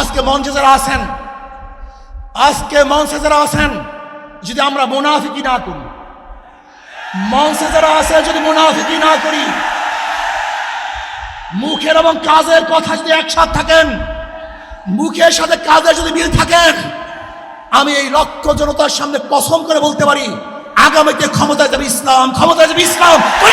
আজকে মঞ্চে যারা আছেন, আজকে মঞ্চে যারা আছেন, যদি আমরা মুনাফিকি না করি, মঞ্চে যারা আছে যদি মুনাফিকি না করি, মুখের এবং কাজের কথা যদি একসাথে থাকেন, মুখের সাথে কাজের যদি মিল থাকেন, আমি এই লক্ষ জনতার সামনে কসম করে বলতে পারি, আগামীতে ক্ষমতায় যাবে ইসলাম, ক্ষমতায় যাবে ইসলাম, কোন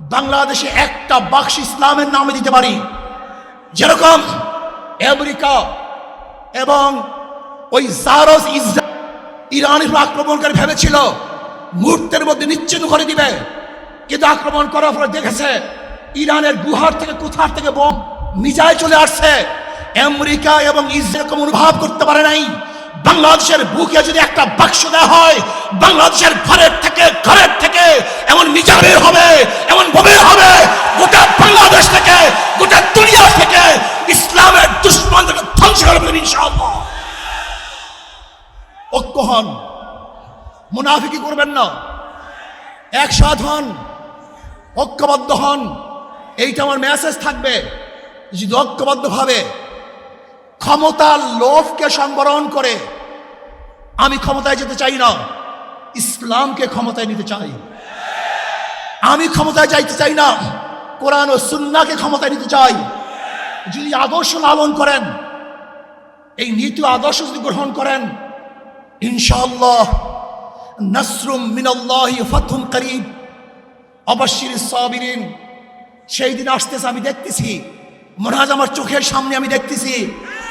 বাংলাদেশে একটা বাক্স ইসলামের নামে দিতে পারি। যেরকম আমেরিকা এবং ওই জারস ইসরা ইরানের আক্রমণকারী ভেবেছিল, মুহূর্তের মধ্যে নিশ্চিত করে দিবে। কিন্তু আক্রমণ করার পরে দেখেছে, ইরানের গুহার থেকে কোথার থেকে বোম মিজাইল চলে আসছে। আমেরিকা এবং ইসরায়েল অনুভব করতে পারে নাই। বাংলাদেশের বুকে যদি একটা বাক্স দেওয়া হয়, বাংলাদেশের ঘরের থেকে ঘরের থেকে এমন বের হবে, এমন বোমে হবে, গোটা বাংলাদেশ থেকে, গোটা দুনিয়া থেকে ইসলামের দুশ্মনদেরকে ধ্বংস করে ফেলবে ইনশাআল্লাহ। ঐক্য হন। মুনাফিকি করবেন না। একসাথ হন। ঐক্যবদ্ধ হন। এইটা আমার মেসেজ থাকবে। যদি ঐক্যবদ্ধভাবে ক্ষমতার লোভকে সংবরণ করে আমি ক্ষমতায় যেতে চাই না, ইসলামকে ক্ষমতায় নিতে চাই। আমি ক্ষমতায় যাইতে চাই না, কোরআন ও সুন্নাকে ক্ষমতায় নিতে চাই। যদি আদর্শ লালন করেন, এই নীতি আদর্শ যদি গ্রহণ করেন, ইনশাআল্লাহ নসরুম মিনাল্লাহি ফাতহুম করিব। অবশ্যির সাবিরিন, সেই দিন আসতেছে, আমি দেখতেছি। মনে আমার চোখের সামনে আমি দেখতেছি।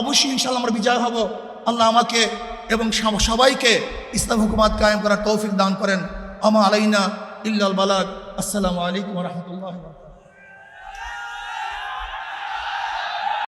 অবশ্যই ইনশাল্লাহ আমরা বিজয় হব। আল্লাহ আমাকে এবং সবাইকে ইসলাম হুকুমাত কায়েম করার তৌফিক দান করেন। আমা আলাইনা ইল্লাল বালাক আসসালামু আলাইকুম রহমতুল্লাহ